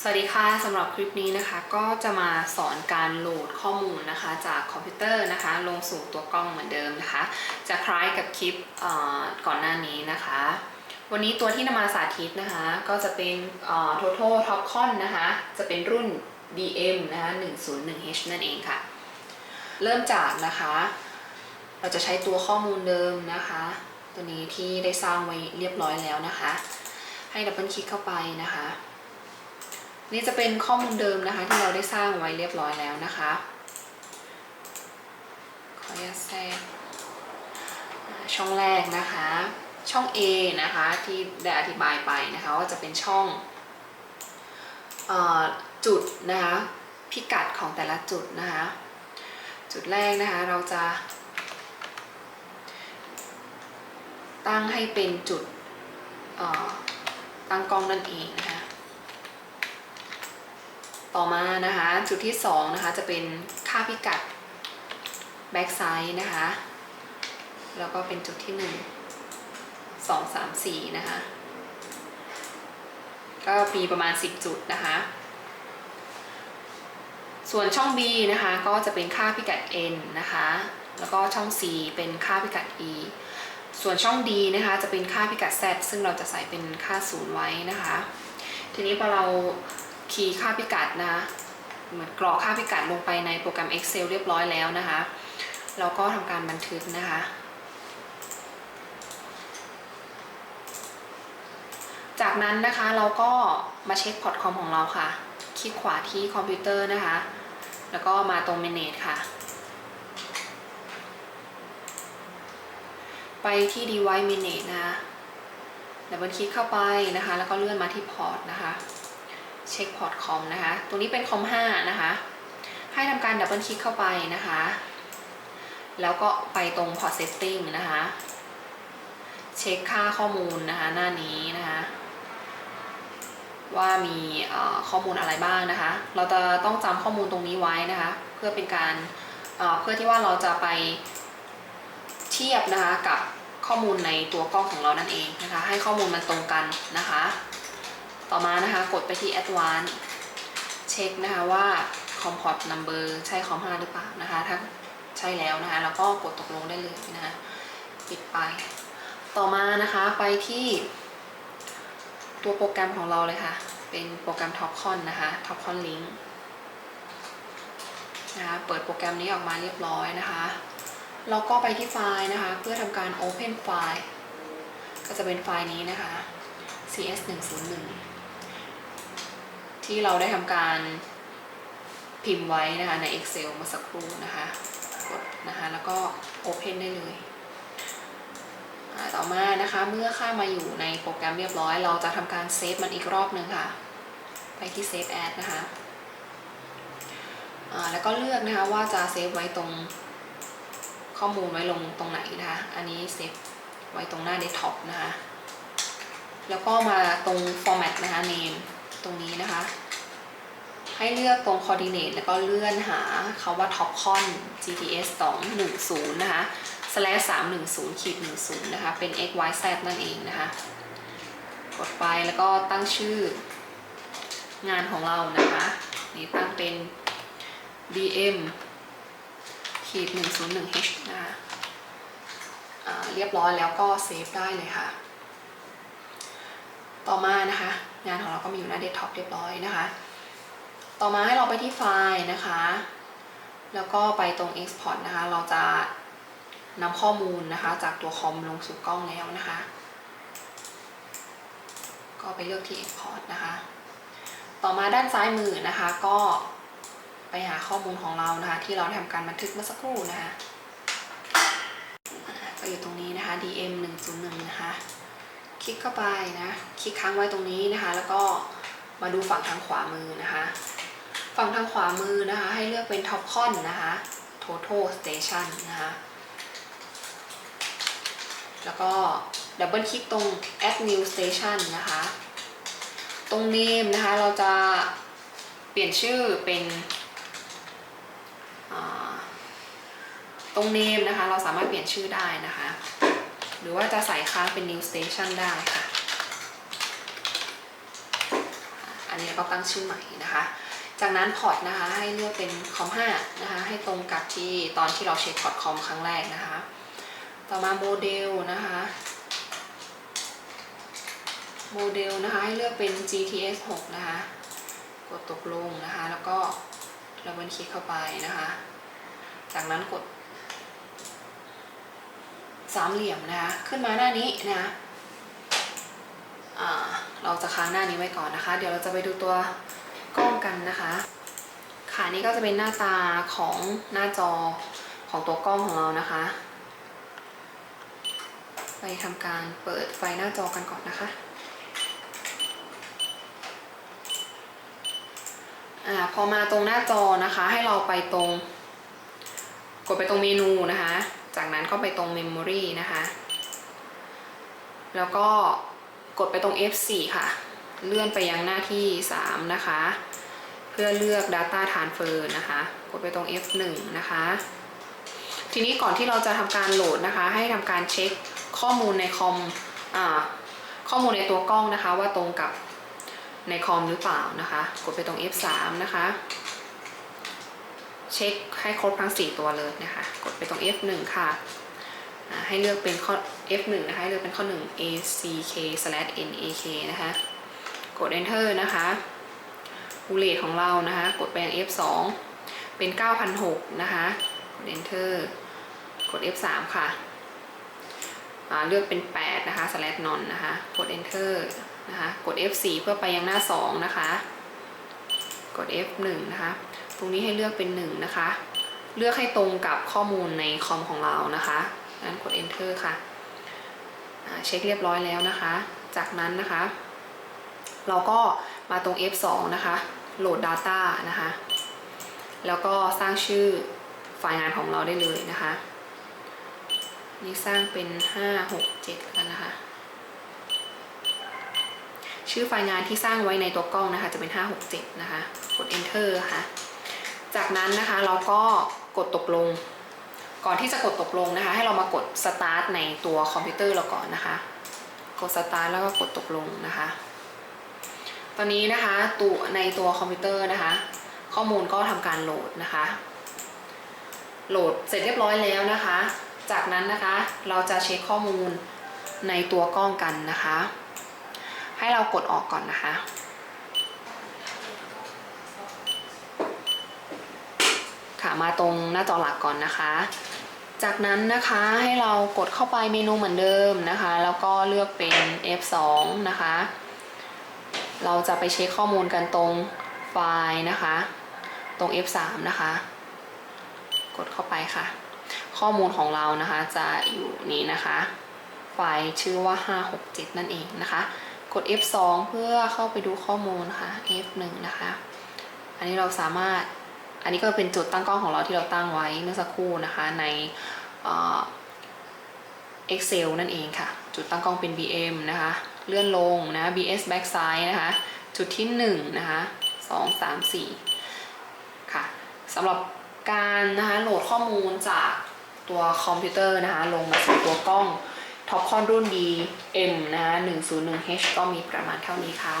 สวัสดีค่ะสำหรับคลิปนี้นะคะ ก็จะมาสอนการโหลดข้อมูลนะคะ จากคอมพิวเตอร์นะคะ ลงสู่ตัวกล้องเหมือนเดิมนะคะ จะคล้ายกับคลิปก่อนหน้านี้นะคะ วันนี้ตัวที่นำมาสาธิตนะคะ ก็จะเป็นเอ่อ Total Topcon นะคะ จะเป็นรุ่น DM นะคะ 101H นั่นเองค่ะ เริ่มจากนะคะ เราจะใช้ตัวข้อมูลเดิมนะคะ ตัวนี้ที่ได้สร้างไว้เรียบร้อยแล้วนะคะ ให้ดับเบิลคลิกเข้าไปนะคะ นี่จะเป็นข้อมูลเดิมนะคะที่เราได้สร้างไว้เรียบร้อยแล้วนะคะขออนุญาตแทรกช่องแรกนะคะ ช่อง A นะคะที่ได้อธิบายไปนะคะว่าจะเป็นช่องออจุดนะคะพิกัดของแต่ละจุดนะคะจุดแรกนะคะเราจะ ตั้งให้เป็นจุดตั้งกล้องนั่นเองนะคะ ต่อมานะคะ จุดที่2นะคะจะเป็นค่าพิกัด back side นะคะ แล้วก็เป็นจุดที่ 1 2 3 4 นะคะ ก็มีประมาณ 10 จุดนะคะ ส่วนช่อง B นะคะก็จะเป็นค่าพิกัด n นะคะ แล้วก็ช่อง C เป็นค่าพิกัด e ส่วนช่อง D นะคะ จะเป็นค่าพิกัด z ซึ่งเราจะใส่เป็นค่าศูนย์ไว้นะคะ ทีนี้พอเรา คีย์ค่าพิกัดนะเหมือนกรอกค่าพิกัดลงไปในโปรแกรม Excel เรียบร้อยแล้วนะคะเราก็ทำการบันทึกนะคะ จากนั้นนะคะเราก็มาเช็คพอร์ตคอมของเราค่ะ คลิกขวาที่คอมพิวเตอร์นะคะ แล้วก็มาตรง Manage ค่ะ ไปที่ Device Manage นะคะดับเบิลคลิกเข้าไปนะคะ แล้วก็เลื่อนมาที่พอร์ตนะคะ เช็คพอร์ตคอมนะคะตรงนี้เป็นคอม5นะคะ ให้ทำการดับเบิลคลิกเข้าไปนะคะ แล้วก็ไปตรงพอร์ตเซตติ้งนะคะ เช็คค่าข้อมูลนะคะ หน้านี้นะคะ ว่ามีข้อมูลอะไรบ้างนะคะ เราจะต้องจำข้อมูลตรงนี้ไว้นะคะ เพื่อเป็นการเอ่อเพื่อที่ว่าเราจะไปเทียบนะคะกับข้อมูลในตัวกล้องของเรานั่นเองนะคะ ให้ข้อมูลมันตรงกันนะคะ ต่อมานะคะกดไปที่ Advanced เช็คนะคะว่า COM port number ใช่คอม5หรือเปล่านะคะถ้าใช่แล้วนะคะเราก็กดตกลงได้เลยนะคะปิดไป ต่อมานะคะไปที่ตัวโปรแกรมของเราเลยค่ะ เป็นโปรแกรม Topcon นะคะ Topcon Link นะคะเปิดโปรแกรมนี้ออกมาเรียบร้อยนะคะเราก็ไปที่ไฟล์นะคะ เพื่อทำการ Open ไฟล์ก็จะเป็นไฟล์นี้นะคะ cs 1 0 1 ที่เราได้ทำการพิมพ์ไว้นะคะใน Excel เมื่อสักครู่นะคะกดนะคะแล้วก็ Open ได้เลยต่อมานะคะเมื่อเข้ามาอยู่ในโปรแกรมเรียบร้อย เราจะทำการเซฟมันอีกรอบหนึ่งค่ะ ไปที่ Save As นะคะแล้วก็เลือกนะคะว่าจะเซฟไว้ตรงข้อมูลไว้ลงตรงไหนนะคะอันนี้เซฟไว้ตรงหน้า Desktop นะคะแล้วก็มาตรง format นะคะ name ตรงนี้นะคะ ให้เลือกตรง coordinate แล้วก็เลื่อนหาคาว่า topcon gts 210 นะคะ slash 310ขีด10 นะคะ เป็น x y z นั่นเองนะคะ กดไปแล้วก็ตั้งชื่องานของเรานะคะ นี่ตั้งเป็น dm ขีด 101h นะคะเรียบร้อยแล้วก็เซฟได้เลยค่ะ ต่อมานะคะ งานของเราก็มีอยู่หน้าเดสก์ท็อปเรียบร้อยนะคะ ต่อมาให้เราไปที่ไฟล์นะคะ แล้วก็ไปตรง Export นะคะ เราจะนำข้อมูลนะคะ จากตัวคอมลงสู่กล้องแล้วนะคะ ก็ไปเลือกที่ Export นะคะ ต่อมาด้านซ้ายมือนะคะก็ไปหาข้อมูลของเรานะคะ ที่เราทำการบันทึกเมื่อสักครู่นะคะก็อยู่ตรงนี้นะคะ DM 101นะคะ คลิกเข้าไปนะ คลิกค้างไว้ตรงนี้นะคะ แล้วก็มาดูฝั่งทางขวามือนะคะ ฝั่งทางขวามือนะคะ ให้เลือกเป็น Topcon นะคะ Total Station นะคะแล้วก็ดับเบิลคลิกตรง Add New Station นะคะ ตรง Name นะคะ เราจะเปลี่ยนชื่อเป็นตรง Name นะคะ เราสามารถเปลี่ยนชื่อได้นะคะ หรือว่าจะใส่ค้างเป็น new station ได้ค่ะ อันนี้เราก็ตั้งชื่อใหม่นะคะ จากนั้นพอร์ตนะคะให้เลือกเป็นคอม5นะคะ ให้ตรงกับที่ตอนที่เราเช็คพอร์ตคอมครั้งแรกนะคะ ต่อมาโมเดลนะคะโมเดลนะคะให้เลือกเป็น GTS 6 นะคะ กดตกลงนะคะ แล้วก็เราบันคลิกเข้าไปนะคะ จากนั้นกด สามเหลี่ยมนะคะขึ้นมาหน้านี้นะะเราจะค้างหน้านี้ไว้ก่อนนะคะ เดี๋ยวเราจะไปดูตัวกล้องกันนะคะ ค่ะนี่ก็จะเป็นหน้าตาของหน้าจอของตัวกล้องของเรานะคะ ไปทำการเปิดไฟหน้าจอกันก่อนนะคะอ่าพอมาตรงหน้าจอนะคะ ให้เราไปตรง กดไปตรงเมนูนะคะ จากนั้นก็ไปตรง Memory นะคะ แล้วก็กดไปตรง F4 ค่ะ เลื่อนไปยังหน้าที่ 3 นะคะ เพื่อเลือก Data Transfer นะคะ กดไปตรง F1 นะคะ ทีนี้ก่อนที่เราจะทำการโหลดนะคะ ให้ทำการเช็คข้อมูลในคอมอข้อมูลในตัวกล้องนะคะว่าตรงกับในคอมหรือเปล่านะคะ กดไปตรง F3 นะคะ เช็คให้ครบทั้ง 4 ตัวเลยนะคะ กดไปตรง F1 ค่ะ ให้เลือกเป็นข้อ F1 นะคะให้เลือกเป็นข้อ 1 ack/nak นะคะ กด enter นะคะบูเลตของเรานะคะ กดไปยัง F2 เป็น 9,006นะคะ กด enter กด F3 ค่ะเลือกเป็น 8 นะคะ slash non นะคะ กด enter นะคะ กด F4 เพื่อไปยังหน้า 2 นะคะ กด F1 นะคะ รงนี้ให้เลือกเป็น1นะคะ เลือกให้ตรงกับข้อมูลในคอมของเรานะคะงั้นกด enter ค่ะเช็คเรียบร้อยแล้วนะคะ จากนั้นนะคะ เราก็มาตรง F2 นะคะโหลด Data นะคะ แล้วก็สร้างชื่อไฟล์งานของเราได้เลยนะคะ นี่สร้างเป็น 5 6 7กันนะคะ ชื่อไฟล์งานที่สร้างไว้ในตัวกล้องนะคะ จะเป็น 5 6 7 นะคะ กด enter ค่ะ จากนั้นนะคะเราก็กดตกลง ก่อนที่จะกดตกลงนะคะ ให้เรามากด start ในตัวคอมพิวเตอร์เราก่อนนะคะ กด start แล้วก็กดตกลงนะคะ ตอนนี้นะคะตัวในตัวคอมพิวเตอร์นะคะ ข้อมูลก็ทำการโหลดนะคะ โหลดเสร็จเรียบร้อยแล้วนะคะ จากนั้นนะคะเราจะเช็คข้อมูลในตัวกล้องกันนะคะ ให้เรากดออกก่อนนะคะ ค่ะ มาตรงหน้าจอหลักก่อนนะคะ จากนั้นนะคะให้เรากดเข้าไปเมนูเหมือนเดิมนะคะ แล้วก็เลือกเป็น F2 นะคะ เราจะไปเช็คข้อมูลกันตรงไฟล์นะคะ ตรง F3 นะคะ กดเข้าไปค่ะ ข้อมูลของเรานะคะจะอยู่นี้นะคะ ไฟล์ชื่อว่า 567 นั่นเองนะคะ กด F2 เพื่อเข้าไปดูข้อมูลค่ะ F1 นะคะ อันนี้เราสามารถ อันนี้ก็เป็นจุดตั้งกล้องของเราที่เราตั้งไว้เมื่อสักครู่นะคะในเอ่อ Excel นั่นเองค่ะ จุดตั้งกล้องเป็น BM นะคะ เลื่อนลงนะ BS backside นะคะ จุดที่1นะคะ2 3 4ค่ะสำหรับการนะคะโหลดข้อมูลจากตัวคอมพิวเตอร์นะคะ ลงมาสู่ตัวกล้องท็อปคอนรุ่น DM นะคะ 101H ก็มีประมาณเท่านี้ค่ะ